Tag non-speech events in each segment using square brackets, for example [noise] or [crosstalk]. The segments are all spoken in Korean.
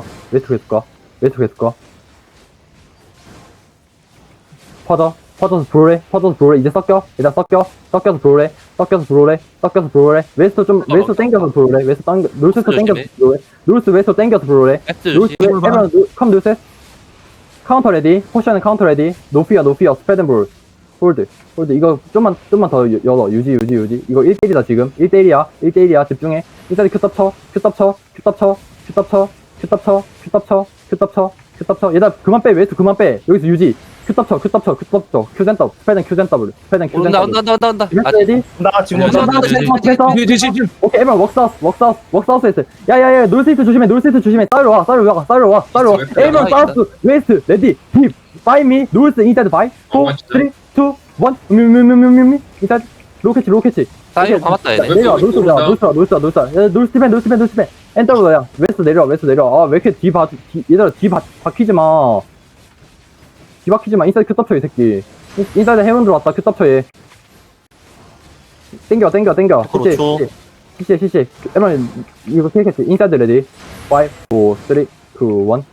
계속 가. 웨스트 계속 가. 퍼져. 퍼져서 브로레. 퍼져서 브로레. 이제 섞여. 일단 섞여. 섞여서 브로레. 섞여서 브로레. 섞여서 브로레. 웨스트 좀, 어, 웨스트 땡겨서 브로레. 웨스트 당겨, 조심해. 땡겨서 브로레. 노스 웨스트 땡겨서. 웨스트, 에브런, 컴 노스. 카운터 레디. 포션은 카운터 레디. 노피어, 노피어. 스프레드 볼. 홀드. 홀드. 이거 좀만, 좀만 더 여- 열어. 유지, 유지, 유지. 이거 1대1이다, 지금. 1대1이야. 1대1이야. 집중해. 인사이드 큐탑 쳐. 큐탑 쳐. 큐탑 쳐. 큐탑 쳐. 큐탑 쳐. 큐탑 쳐. 큐탑 쳐. 큐탑 쳐. 얘들아, 그만 빼. 웨스트 그만 빼. 여기서 유지. 큐탑 쳐. 큐탑 쳐. 큐탑 쳐. 큐센 더블. 스프레드 큐센 더블. 스프레드 큐센 온다 더블. 온다 온다 온다 온다. 아, 디펜스 레디. 나 지금 네, 먼저 네, 네, 네. 됐어. 뒤에 뒤에 뒤에 오케이, 에브런 웍사우스, 웍사우스, 웍사우스 에스. 야야야, 놀스이트 조심해, 놀스이트 조심해. 싸우러 와, 싸우러 와, 싸우러 와, 싸우러 와. 웨스트. 사우스, 웨스트, 레디, 딥, 파이 미, 놀스, 인사이드 파이, 4, 어, 맞죠. 3, 2, 1, 미미미미미미, 인사이드, 로켓치, 로켓치. 사이로 감았다 얘네. 내려와, 웨스트, 놀스야, 웨스트 놀스야, 놀스야, 놀스야. 야, 놀스펜, 놀스펜, 놀스펜. 엔더블러야. 웨스트 내려와, 웨스트 내려와. 아, 왜 이렇게 뒤 봐, 뒤, 얘들아, 뒤 바, 박히지 마. 뒤 박히지 마. 인사이드 큐탑 쳐, 이 새끼. 인- 인사이드 해븐 들어왔다, 큐탑 쳐, 얘. 땡겨, 땡겨, 땡겨. 그렇죠. 시시, 시시, 시시. 에만, 이거 케이크지. 인사이드 레디. 5, 4, 3, 2, 1.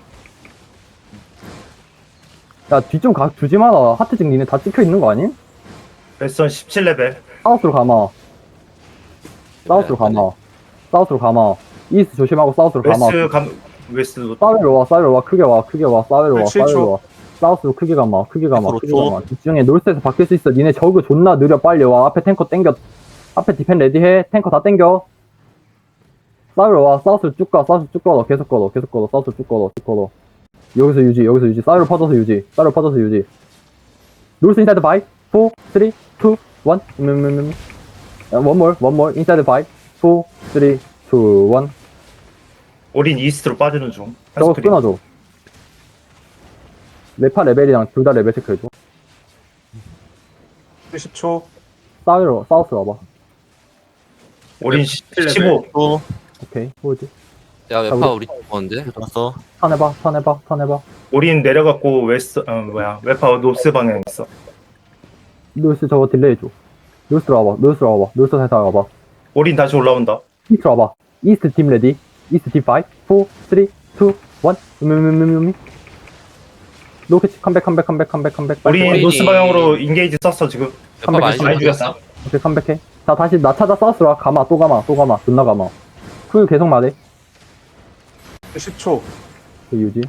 야, 뒤 좀 가, 두지 마라. 하트 징 니네 다 찍혀 있는 거 아님? 웨스턴 17레벨 사우스로 가마. 사우스로 가마. 사우스로 가마. 이스트 조심하고 사우스로 가마. 웨스트 감 웨스트 사회로 와, 사회로 와, 크게 와, 크게 와, 사회로 와, 칠 초. 사회로 와. 사우스로 크게 가마, 크게 가마, 앞으로 크게 줘. 가마. 집중해, 놀스에서 바뀔 수 있어. 니네 저그 존나 느려, 빨리 와. 앞에 탱커 땡겨. 앞에 디펜 레디해. 탱커 다 땡겨. 사회로 와, 사우스 쭉 가, 사우스 쭉 걷어, 계속 걷어, 계속 걷어, 사우스 쭉 걷어, 쭉 걷어. 여기서 유지, 여기서 유지, 사회로 퍼져서 유지, 사회로 퍼져서 유지. 놀스 인사이드 바이, 4, 3, 2, 1. 음, 음, 음, 음. 원 more, one more, inside five, four, three, two, one. 올인 이스트로 빠지는 중 저거 한스크린 끊어줘. 레파 레벨이랑 둘 다 레벨 체크해줘. 10초 사우스로, 사우스 와봐. 올인 15또 오케이, 뭐지? 야 자, 웨파 우리- 좋았는데. 들었어. 턴해봐, 턴해봐, 턴해봐. 올인 내려갔고 웨스트 어 뭐야 웨파 노스 방향 있어 노스 저거 딜레이 줘. 노스로 와봐, 노스로 와봐, 노스 살짝 와봐. 올인 다시 올라온다 이스트로 와봐. 이스트 팀 레디. 이스트 팀 5, 4, 3, 2, 1. 음음음음음. 로켓 컴백, 컴백, 컴백, 컴백, 컴백. 빨리 올인. 노스 방향으로 인게이지 썼어 지금 웨파 많이 컴백했어. 많이 죽였어. 오케이, 컴백해. 자, 다시 나 찾아 사우스로 와. 가마, 또 가마, 또 가마. 존나 가마. 쿨 계속 말해. 10초 그 유지.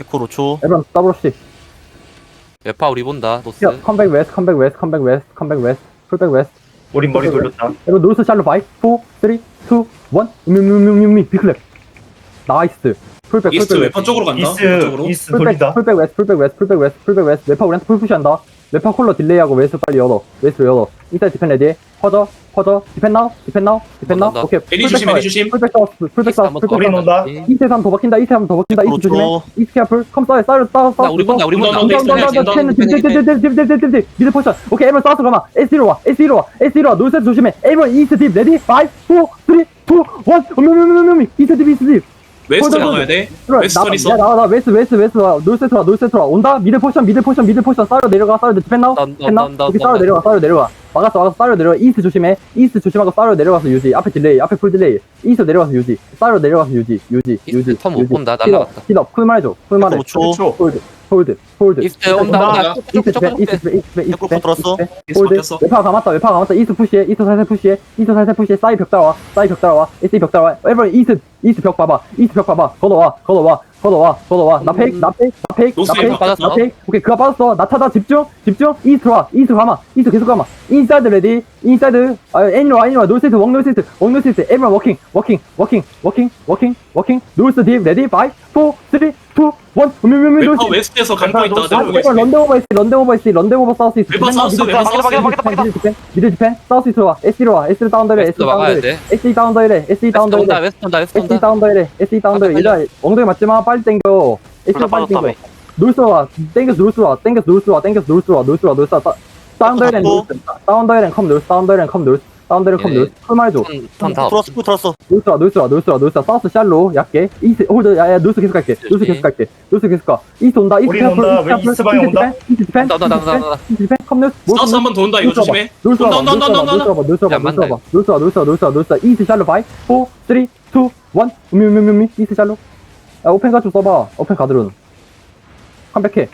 에코 5초. 에브런 더블 씨. 웨파 우리 본다. 노스. 야, 컴백 웨스트, 컴백 웨스트, 컴백 웨스트, 컴백 웨스트, 풀백 웨스트. 올인 머리 돌렸다 여러분 노스 샬로 바이 4, 3, 2, 1. 음음음음음음 비클랩. 나이스. 풀백, 이스트 풀백 웨퍼 쪽으로 간다. 쪽으로. 이스트 풀백, 돌린다 풀백 웨스트, 풀백 웨스트, 풀백 웨스트, 풀백 웨스트. 웨파 우리한테 풀 푸시한다. 웨파 콜러 딜레이하고 웨스트 빨리 열어. 웨스트 열어. 인사이드 디펜 레디. 퍼져, 퍼져. 디펜 나우, 디펜 나우, 디펜 나우. 온다. 오케이. 에디 조심, 에디 조심. 풀백 사우스, 풀백 사우스, 풀백 사우스. 온다. 이스트 한번 더 박힌다, 이스트 한번 더 박힌다, 이스트 조심해. 그렇죠. 이스트 캐플, 컴 싸워, 싸워, 싸워, 싸워. 나 우리 본다 우리 본다. 온다, 온다. 미드 포션. 오케이 에버 사우스 가마. S1로 와. S1로 와. S1로 와. 노스 조심해. 에버 이스트 딥. 레디? 5 4 3 2 1 어미미미미미 이스트 딥 이스트 딥 웨스트 홀더, 나가야 돼. 웨스트 나와, 있어. 야, 나와 나와 웨스트 웨스트 웨스트 와. 노스 와 노스 와. 온다. 미드 포션 미드 포션 미드 포션. 싸우려 내려가 싸우려 넌, 넌, 디펜 나우 넌, 넌, 여기 넌. 내려가 싸우려 내려가 막았어 막았어. 싸우려 내려가 이스트 조심해. 이스트 조심하고 싸우려 내려가서 유지. 앞에 딜레이 앞에 풀 딜레이. 이스트 내려가서 유지. 싸우려 내려가서 유지 유지 유지 이스트 턴못 본다, 날라갔다. 힐업. 쿨 말해줘. 쿨 말해. 에코 5초. 홀드 홀드 홀드. 이스트 온다 온다. 이스트 이스트 디펜 이스트 디펜 에코 들었어. 이스트 홀드. 바뀌었어. 외파 감았다 이스트 푸시해 이스트 살살 푸시해 이스트 살살 푸시해. 사이 벽 따라와 사이 벽 따라와 SE 벽 따라와. 에버 이스트 이스트 벽 봐봐 이스트 벽 봐봐. 걷어와 걷어와 걷어와 걷어와. 나 페이크 나 페이크 나 페이크 노스 나 페이크 웨파 나 페이크. 오케이 그거 빠졌어. 나 찾아 집중 집중. 이스트 와 이스트 가마 이스트 계속 가마. 인사이드 레디 인사이드 아 애니로 와 애니로 노스이트 웡 노스이트 웡 노스이트 에버 워킹 워킹 워킹 워킹 워킹 워킹 노스 딥 레디 5 4 3 2 1 음 음음음 웨퍼 웨스트에서 감고 있 다. 노스, 아, 내려오고 이거 있어. 런던 오버 있어, 런던 오버 있어, 런던 오버 사우스 있어. 웨퍼 사우스, 웨퍼 사우스. 미드 디펜, 미드 디펜, 사우스 있어 와, SE로 와, SE 다운 더래, 웨스트 SE 다운 막아야 더래, 돼. SE 다운 더래, SE 다운 웨스트 온다 더래, 웨스트 온다 웨스트 SE 온다. 다운 더래, SE 다운 더래. 아까 얘들아, 엉덩이 맞지 마, 빨리 땡겨. SE 빨리 땡겨. 놀스 와, 땡겨서 놀스 와, 땡겨서 놀스 와, 땡겨서 놀스 와, 놀스 와, 놀스 와, 다운 더래, 잡고. 놀스, 다운 더래, 컴 놀스, 다운 더래, 컴 놀스. 사운드를 컴 예. 노스 풀말해줘. 턴다 들었어 프 들었어. 노스라 노스라 노스라 노스라 사우스 샬로 얕게 이스 홀드 야야 노스 계속 갈게. 노스 계속 갈게. 노스 계속 가. 이스 온다 이스 온다. 왜 방에 온다? 이스 디펜 온다, 온다, 온다, 온다. 이스 디펜 사우스 한번 더 온다 이거 조심해. 노스 와봐 온다, 온다, 노스 온다, 와봐 온다, 노스 와봐 노스 야, 와봐. 맞네. 노스 와봐 노스 와봐 노스 와봐 노스 와봐. 이스 샬로 바이. 4 3 2 1 우미 우미 우미 이스 샬로. 야 오펜 가좀 써봐. 오펜 가드론. 컴백해.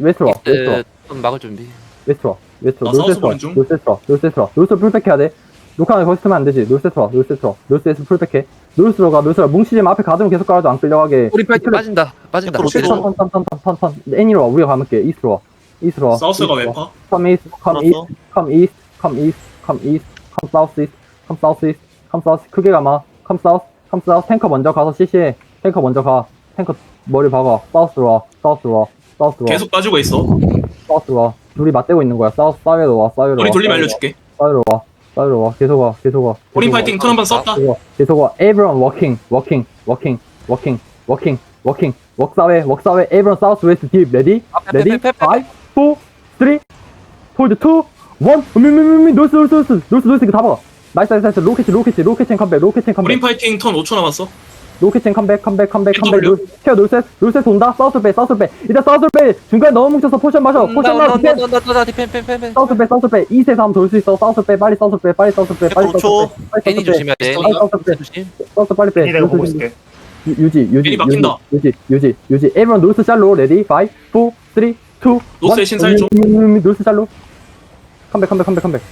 웨스트로 와 웨스트로 와. 네, 턴 막을 준비. 웨스트로 웨스트로 아, 노스 사우스 웨스트로 보는 중. 노스 웨스트로 노스 웨스트로 노스 풀백 해야 돼 녹화는 거기 쓰면 안 되지. 노스 웨스트로 노스 웨스트로 노스 웨스트 풀백해. 노스로 가 노스로 뭉치지 마. 앞에 가드론 계속 깔아줘 안 끌려가게. 우리 파이팅 빠진다 빠진다. 앞으로 오케이. 쭉. 턴턴 턴 턴 턴 턴 애니로 와. 우리가 감을게. 이스트로 와. 이스트로 와. 사우스가 와. 웨파 come east come east come east come east come east come south east come south east come south 크게 감아. Come south come south. 탱커 먼저 가서 CC해. 탱커 먼저 가. 탱커 머리 박아. 사우스로 와. 사우스로 와. 사우스로 와. 계속 빠지고 있어. 사우스로 와. 둘이 맞대고 있는 거야. 사우스 사이로 와. 사이로 우리 와. 돌림 사이로 알려줄게. 와, 사이로 와 사이로 와 계속 와 계속 와 계속 와. 파이팅 턴한번 썼다 계속 와, 계속 와. Everyone walking, walking, walking, walking, walking, walking. 웍사회, 웍사회. Everyone south west deep. Ready? 아, 페, Ready? Five, four, three, hold two, one. 미미미미 노스 노스 노스 노스 노스 이거 다 박아. 나이스 나이스 나이스 로켓 로켓 로켓 컴백 로켓 컴백 우린 파이팅 턴 5초 남았어 로켓 컴백 컴백 컴백 컴백. NW. 케어 노스 노스 온다. 사우스 빼 사우스 빼 일단 사우스 빼 중간에 너무 뭉쳐서 포션 마셔. 포션 마셔. 디펜 펜펜펜 사우스 빼 사우스 빼 이세서 한번 돌수 있어. 사우스 빼 빨리 사우스 빼 빨리 사우스 빼 빨리 사우스 빼 빨리 애니 조심해야 돼. 사우스 빼 조심. 사우스 빨리 빼. 내가 보고 노스 있을게. 유- 유지 유지. 유지 유지 유지 에브런 노스 샬로 레디. 5 4 3 2 1 노스의 신살 좀. 노스 샬로. 컴백 컴백 컴백 컴백.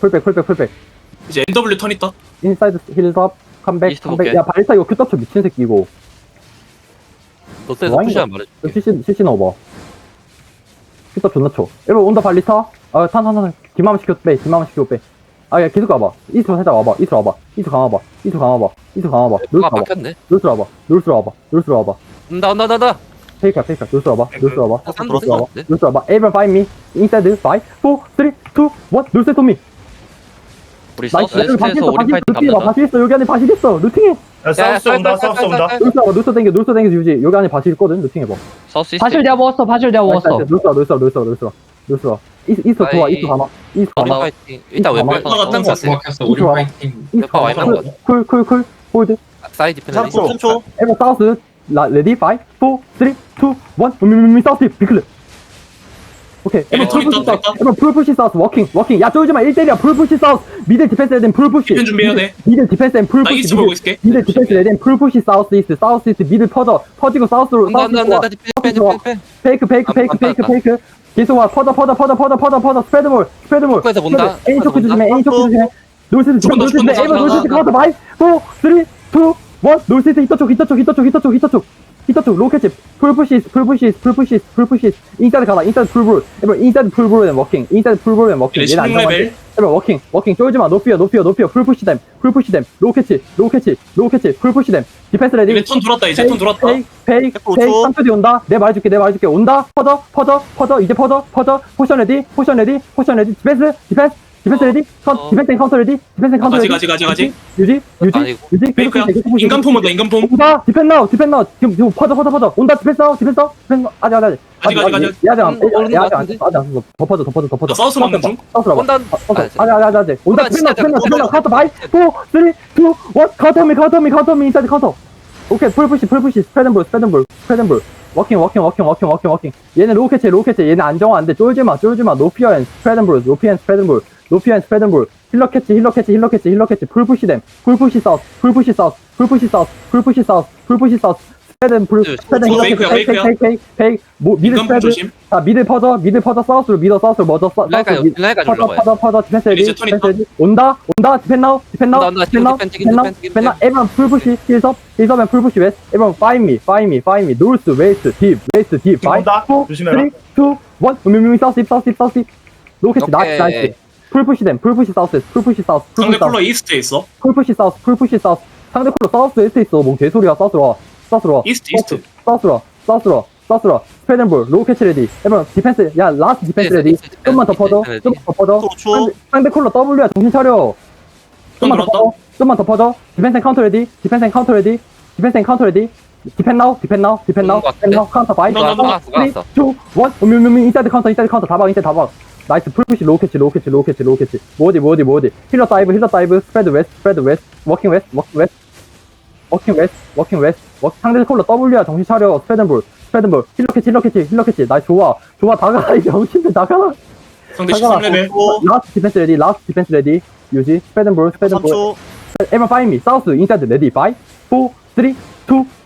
풀백 풀백 풀백. 이제 NW 턴 있다. 인사이드 힐드업 컴백 이스트 컴백. 볼게. 야 발사 이거 큐터쳐 미친 새끼 이거 노스에서 와인 푸시한 말해 이거 CC CC 넣어봐. 큐터 존나 쳐. 에브런 온다 발리타. 아 탄 탄탄 뒷마음 시켜 빼 뒷마음 시켜 빼 아 야 계속 가봐. 이스로 살짝 와봐. 이스로 와봐. 이스로 감아봐. 이스로 감아봐. 이스로 감아봐. 노스 아 와봐. 막혔네. 노스 와봐. 노스 와봐. 노스 와봐. 온다 온다 온다 온다. 페이크야 페이크야. 노스 와봐. 노스 와봐. 한 노스 들었어. 와봐 노스 와봐. 에브런 파이 미. 인사이드 5 4 3 2 1 노스 토미 우리 나이스 사우스 여기 바시 웨스트에서 있어 우리 바시 파이팅 있어. 갑니다. 바시 있어. 여기 안에 바시 있어. 루팅해. 야, 사우스 온다. 사우스 온다. 노스 와봐 노스 땡겨 노스 땡겨 유지. 여기 안에 바시 있거든 루팅해봐. 사우스 이스트. 바실 내가 먹었어, 바실 내가 나이스, 먹었어. 노스 와 노스 와 노스 와 이스 이스 좋아 아이. 이스 가마 이스 우리 가마 파이팅. 일단 왼발 거 막혔어 우리 좋아. 파이팅 이스 와인 가마 한 거지? 쿨쿨 쿨. 홀드. 사이드 디펜 3초 3초 에버 사우스. 라 레디. 5 4 3 2 1 미미미 사우스 비클레 오케이. 에버 턴 풀푸시 있다, 사우스. 턴 있다. 에버 풀푸시 사우스. 워킹 워킹. 야 쫄지 마. 1대1이야. 풀푸시 사우스. 미들 디펜스 레덴 풀푸시. 디펜 준비해야 돼. 미들 디펜스 앤나 풀푸시. 이스트 보고 있을게. 미들 디펜스 레덴 풀푸시 사우스 이스트. 사우스 이스트 미들 퍼져. 퍼지고 사우스로 온다 사우스 온다 이스트 와 온다 디펜 디펜 디펜 페이크 페이크 아, 페이크 안 페이크 빠졌다. 페이크. 계속 와. 퍼져 퍼져 퍼져 퍼져 퍼져. 퍼져 스프레드볼 스프레드볼. 초코에서 본다. 초코 초코에서 조심해 A 초코 조심해. 노스이스트 초코, 노스이스트 초코, 에버 초코, 노스이스트 초코. 카운터 바이. 4 3 2 1 노스이스트 히터 쪽 히터 쪽 히터 쪽 히터 쪽 히터 쪽 히터 쪽 로켓 풀푸시 풀푸시 풀푸시 풀푸시 인사이드 가다 인사이드 풀볼 에버 인사이드 풀볼 앤 워킹. 인사이드 풀볼 앤 워킹. 얘는 16 안정한데 레벨? 에버 워킹. 워킹. 쫄지마. 높이어 높이어 높이어 풀푸시 댐. 풀푸시 댐. 로켓 로켓 로켓 풀푸시 댐. 디펜스 레디. 얘네 턴 돌았다. 이제 턴 돌았다. 페이 페이 백프로 페이. 초. 3초 뒤 온다. 내가 말해줄게 내가 말해줄게. 온다. 퍼져 퍼져 퍼져. 이제 퍼져 퍼져. 포션 레디 포션 레디 포션 레디. 디펜스 디펜스 디펜스 레디? 컨 어. 디펜스 앤 카운터 레디? 디펜스 앤 카운터 가지, 레디? 가지, 가지, 가지. 유지? 유지? 아니고. 유지? 계속 페이크야 계속 push, 인간 계속 폼. 온다 인간 폼 온다? 디펜 나우 디펜 나우 지금 지금 퍼져 퍼져 퍼져. 온다 디펜스 나우 디펜스 나우 디펜스 나우 아직 아직 아직. 아직, 아직, 아직. 아직 안 음, 모르는 아직 것 아직 안 같은데? 아직. 안 썼어 더 퍼져 더 퍼져 더 퍼져. 나 사우스 막는 중 사우스 라봐. 온다 아직 아, 아직 아직 아직 온다 온다, 디펜 나우 진짜 디펜 나우 디펜 나우. 카운터 바이. 4 3 2 1 카운터 미 카운터 미 카운터 미. 인사이드 카운터. 오케이 풀 푸시 풀 푸시. 스프레드 볼 스프레드 볼 스프레드 볼. 워킹 워킹 워킹 워킹 워킹 워킹. 얘는 로켓체 로켓체 얘는 안정화인데 쫄지마 쫄지마. 노피어 앤 스프레드 볼 노피어 앤 스프레드 볼 노피어 앤 스프레드볼. 힐러 캐치 힐러 캐치 힐러 캐치 힐러 캐치. 풀푸시 댐. 풀푸시 사우스 풀푸시 사우스 풀푸시 사우스 풀푸시 사우스 풀푸시 사우스 스프레드 풀 네, 스프레드 힐러 캐치. 페이크. 페이크 페이크 페이크. 뭐 미드 스프레드 자 미드 퍼져 미드 퍼져 사우스로 미더 사우스로 먼저 사- 사우스 퍼져 퍼져 퍼져 디펜스 턴 디펜스. 레디 온다 온다 디펜 나우 디펜 나우. 디펜 나우 디펜, 나우 디펜, 나우. 에브런 풀푸시 힐섭 힐섭 앤 풀푸시 웨스트. 에브런 파인 미 파인 미 파인 미. 노스 웨스트 딥 웨스트 딥. 온다. 조심해라. 3 2 1 미미미 사우스 딥 사우스 딥 사우스 딥. 로켓 나이스 오케이. 나이스 풀푸시 댐 풀푸시 사우스 풀푸시 사우스 상대 풀푸시 사우스 콜러 이스트에 있어 풀푸시 사우스 풀푸시 사우스 상대 콜로 사우스 웨스트 있어 뭐 개소리야 사우스로 와 사우스로 와 이스트 이스트 사우스로 와 사우스로 와 사우스로 와 스페덴볼 로켓 레디 에브런 디펜스 야 라스트 디펜스 네, 레디 네, 네, 좀만 더 네, 퍼져 네, 네. 좀만 더 퍼져 5초 상대, 상대 콜러 W야 정신 차려 좀만 더. 퍼져 좀만 더 퍼져 디펜스 앤 카운터 레디 디펜스 앤 카운터 레디 디펜스 앤 카운터 레디 디펜 나우 디펜 나우 디펜 나우 디펜 나우 카운터 바이 좋았어, 좋았어, 3 2 좋았어. 1 오미미미 인사이드 카운터 인사이드 카운터 다 박아 인사이드 다 박아 나이스 풀푸시 로우 캐치 로우 캐치 뭐어디 뭐어디 뭐어디 힐러 다이브 힐러 다이브. 스프레드 웨스트 스프레드 웨스트. 워킹 웨스트 워킹 웨스트. 워킹 웨스트 워킹 웨스트. 워킹 상대 콜러 W야 정신 차려. 스프레드 볼 스프레드 볼. 힐러 캐치 힐러 캐치 힐러 캐치. 나이스 좋아. 좋아 다가라 [laughs] 이 정신들 나가라 상대 잠깐만. 13레벨. 라스트 디펜스 레디 라스트 디펜스 레디. 유지. 스프레드 볼 스프레드볼. 3초. 에버 파이미 사우스 인사이드 레디 5 4 3 2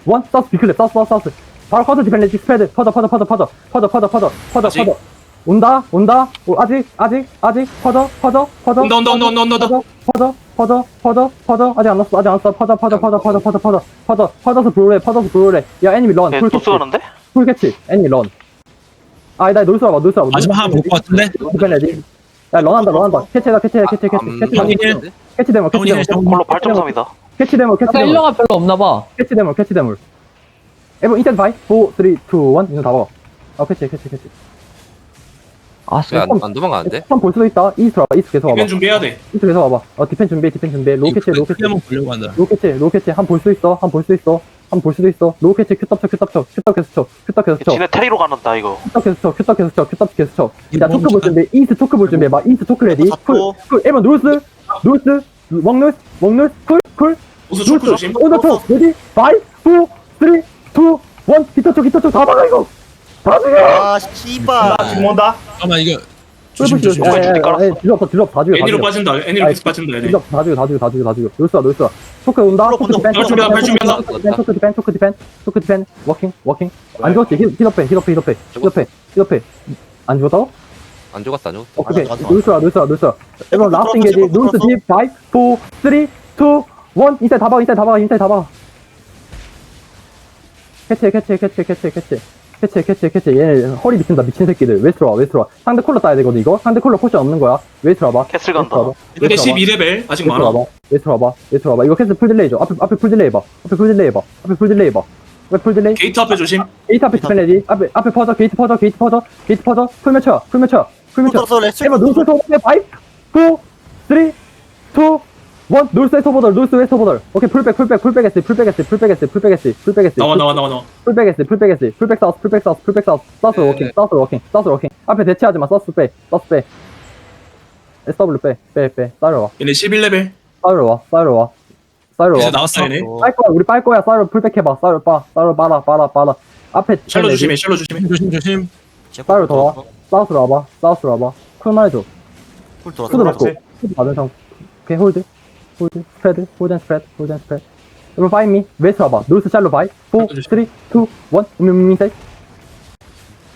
1 사우스 비클랩 사우스 사우스 사우스 바로 커져 디펜 레디 스프레드 퍼져 퍼져 퍼져. 퍼져 퍼져 퍼져. 퍼져 퍼져? 퍼져 온다? 온다? 오, 아직? 아직? 아직? 퍼져? 퍼져? 퍼져? 온다 온다 온다 온다 온다. 온다 퍼져? 퍼져? 퍼져? 퍼져? 아직 안 왔어 아직 안 왔어. 퍼져 퍼져 퍼져 퍼져 퍼져 퍼져 퍼져. 퍼져서 브로레 퍼져서 브로레 야 애니미 런. 네, 풀또 캐치. 쓰는데? 풀 캐치. 애니미 런. 아니다 놀수 와봐 놀수 와봐 마지막 하나 볼것 같은데? 디펜 레디 야 런한다 런한다. 캐치다 캐치다 캐치 캐치 음, 캐치 확인해. 캐치 데모 캐치 데모. 콜로 8.3이다. 캐치 데모 캐치 데모. 일러가 별로 없나 봐. 캐치 데몰 캐치 데몰 에버 인텐 바이. 4 3 2 1 이거 다 먹어. 아 캐치 캐치 캐치 아, 왜 안 안 도망가는데? 스턴 볼 수도 있다. 이스트 와봐 이스트 계속 와봐. 이벤 준비해야 돼. 이스트 계속 와봐. 어 디펜 준비해 디펜 준비해 로우 캐치 한번 보려고 한다. 로우 캐치 로우 캐치 한볼수 있어 한볼수 있어 한 볼 수도 있어. 캐치 큐떡 쳐 큐떡 쳐 큐떡 계속 쳐 큐떡 계속 쳐. 지네 테리로 가는다 이거. 큐떡 계속 쳐 큐떡 계속 쳐 큐떡 계속 쳐야 이거 토크 볼 준비 이스트 토크 볼 준비해 봐. 이스트 토크 레디. 잡고. 쿨쿨 에버 노스 노스 웡노스 웡노스 쿨쿨 우수 초크 조심. 오너토 레디. 5 4 3 2 1 히터 쪽 히터 쪽다 박아 이거 다 죽여 아, 씨발. 나 지금 온다. 잠깐만 이거 조심 조심. 야, 조심. 야, 야, 야, 딜럽 딜럽 다 죽여 다 애니로 죽여 빠진다. 애니로 계속 빠진다 애니. 딜럽 다 죽여 다 죽여 다 죽여 다 죽여 놀수야 놀수야 토크 온다? 본다. 디펜 발 준비한다, 발 준비한다. 토크 디펜 토크 디펜 토크 디펜. 워킹 워킹. 안 죽었지? 힐- 힐 업해 힐 업해 힐 업해. 힐 업해 힐 업해. 안 죽었다고? 안 죽었어 안 죽었어. 오케이. 맞아. 놀수야 놀수야 놀수야 여러분 라스트 인게지. 놀수. 딥5 4 3 2 1 인사이드 다 박아 인사이드 다 박아 인사이드 다 박아. 캐치 캐치 캐치 캐치 캐치 캐치 캐치 캐치. 얘네 허리 미친다 미친 새끼들. 웨스트로 와 웨스트로 와? 상대 콜러 따야 되거든 이거? 상대 콜러 포션 없는 거야. 웨스트로 와봐? 캐슬 웨스트로 간다. 와봐. 근데 웨스트로 와봐. 12레벨? 아직 웨스트로 많아 와봐? 웨스트로 와봐? 웨스트로 와봐? 이거 캐스 풀 딜레이 줘 앞에 앞에 풀 딜레이 봐. 앞에 풀 딜레이 봐. 앞에 풀 딜레이 봐. 앞에 풀 딜레이? 게이트 앞에 조심. 게이트 앞에 디펜 레디 앞에. 앞에 퍼져 게이트 퍼져 게이트 퍼져 게이트 퍼져. 풀 매쳐야 풀 매쳐야 풀 매쳐 풀 렛츠 에버 노스 소보들 5 4 3 2 1 노스 웨스트 오버돌 노스 웨스트 오버돌 오케이 풀백 풀백 풀백 에스 풀백 에스 풀백 에스 풀백 에스 풀백 에스 나와 나와 나와 나와 풀백 에스 풀백 에스 풀백 사우스 풀백 사우스 풀백 사우스 사우스 네, 워킹 네. 사우스 워킹 사우스 워킹 앞에 대치하지 마 사우스 빼 사우스 빼 SW 빼빼빼 싸려 와 얘네 11레벨 싸려 와 싸려 와 싸려 이제 와 나왔어. 얘네 빨 거야 우리 빨 거야 싸려 풀백 해봐 싸려 빠 싸려 빠라 빠라 빠라 앞에 샬로 조심해 샬로 조심해 조심 조심. 싸려 더 와. 사우스로 와봐 사우스로 와봐 쿨만 해줘 들어왔어. 맞고 푸드 받은 상 오케이 홀드 홀드 스프레드 홀드 앤 스프레드 홀드 앤 스프레드 여러분 파이 미 웨스트 와봐 노스 샬로 바이 4 3 2 1 음음음세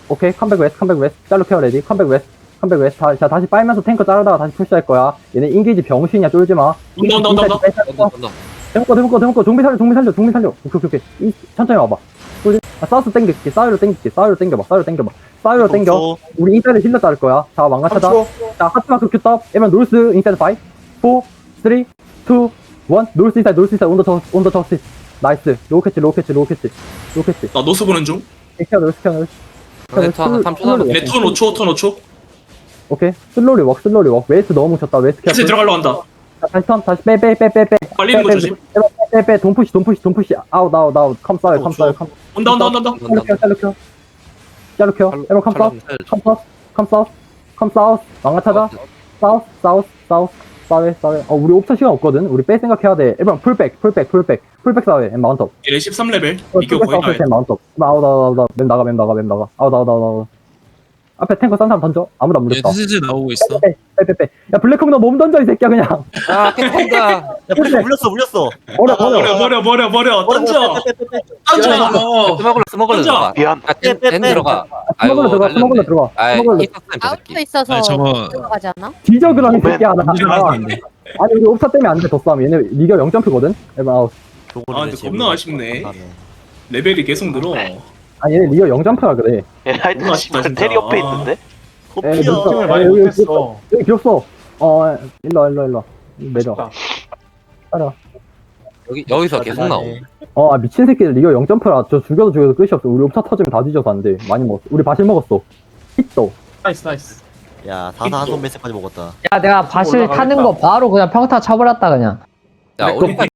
오케이 컴백 웨스트 컴백 웨스트 샬로 케어 레디 컴백 웨스트 컴백 웨스트 다, 자 다시 빨면서 탱커 자르다가 다시 푸시할 거야. 얘네 인게이지 병신이야 쫄지 마. 온다 온다 온다 온다. 대목거 대목거 대목거 종비 살려 종비 살려 종비 살려. 오케이 오케이 오케이. 이, 천천히 와봐. 홀드 아, 사우스 땡길게. 사이로 땡길게. 사이로 땡겨봐. 사이로 땡겨봐. 사이로 땡겨. 우리 인사이드 힐러 자를 거야. 자 망가차다. 자, 하트마크 큐탑, 에면 노스. 인사이드 5, 4, 3, 2, 1, 노스 인사이드, 노스 인사이드, 온더 저, 온더 저스. 나이스. 로우 캐치, 로우 캐치. 나 노스 보는 중 스캐너, 노스, 스캐너. 레터 한 3초 남았어. 얘네 턴 5초 턴 5초 오케이. 슬로리 웍, 슬로리 웍. 웨이스 너무 쳤다, 웨이스 캐치. 캐슬 들어가려 한다 다시 턴, 다시 빼, 빼, 빼, 빼, 빼. 빨리는 거 조심 빼, 빼, 빼, 돈 푸시, 돈 푸시, 돈 푸시. 아웃, 아웃, 아웃. 컴 싸요, 컴 싸요, 컴. 온다 온다 온다 온다 짤로 켜, 짤로 켜. 짤로 켜. 에면 컴 싸우, 컴 싸우, 컴 싸우, 컴 싸우. 망가차다. 사우스, 사우스, 사우스, 사회, 사회. 어, 우리 옵션 시간 없거든. 우리 뺄 생각해야 돼. 에브랑 풀백, 풀백, 풀백, 풀백 사회, 엠 마운트. 얘네 13레벨 어, 이거 풀백 거의 사우스, 다엠 마운트. 아웃, 아웃, 아웃, 맴 나가, 맴 나가, 맴 나가. 아웃, 아웃, 아웃, 아웃. 앞에 탱커 싼 사람 던져. 아무도 안얘 물렸다. 슬슬 나오고 있어. 빼, 빼, 빼, 빼. 야, 블랙콩 너몸 던져, 이 새끼야, 그냥. 아 깼다. 야, 풀 물렸어, 물렸어. 버려, 버려. 버려 버려 버려 버려 던져 던져 스머글러 스머글러 던져. 들어가. 미안. 아, 댄, 댄 들어가. 들어가, 스머글러 들어가. 아이. 이었음 저 아웃도 새끼. 있어서 아니 저거 들어가지 않아? 뒤져, 그럼, 이 오멘. 새끼야. 나. 아, 안 돼. 아니, 우리 옵차 때문에 안 돼, 더 싸움. 얘네 리겨 0점프거든? 에바 아웃. 아, 근데 겁나 아쉽네. 레벨이 계속 늘어 아니, 얘네 리겨 0점프라 그래. 얘 아쉽다, 그 진짜. 테리 옆에 아. 있는데? 에, 호피야. 눈썹. 많이 여기, 여기 못했어. 여기 귀엽어. 어, 일로, 일로, 일로. 내려. 따라. 여기 여기서 계속 나오. 어, 아, 미친 새끼들 리거 0점프라. 저 죽여도 죽여도 끝이 없어. 우리 옵차 터지면 다 뒤져서 안 돼. 많이 먹었어. 우리 바실 먹었어. 히또. 나이스 나이스. 야, 다다 한손 메스까지 먹었다. 야, 내가 바실 타는 거 바로 그냥 평타 쳐버렸다, 그냥. 야 우리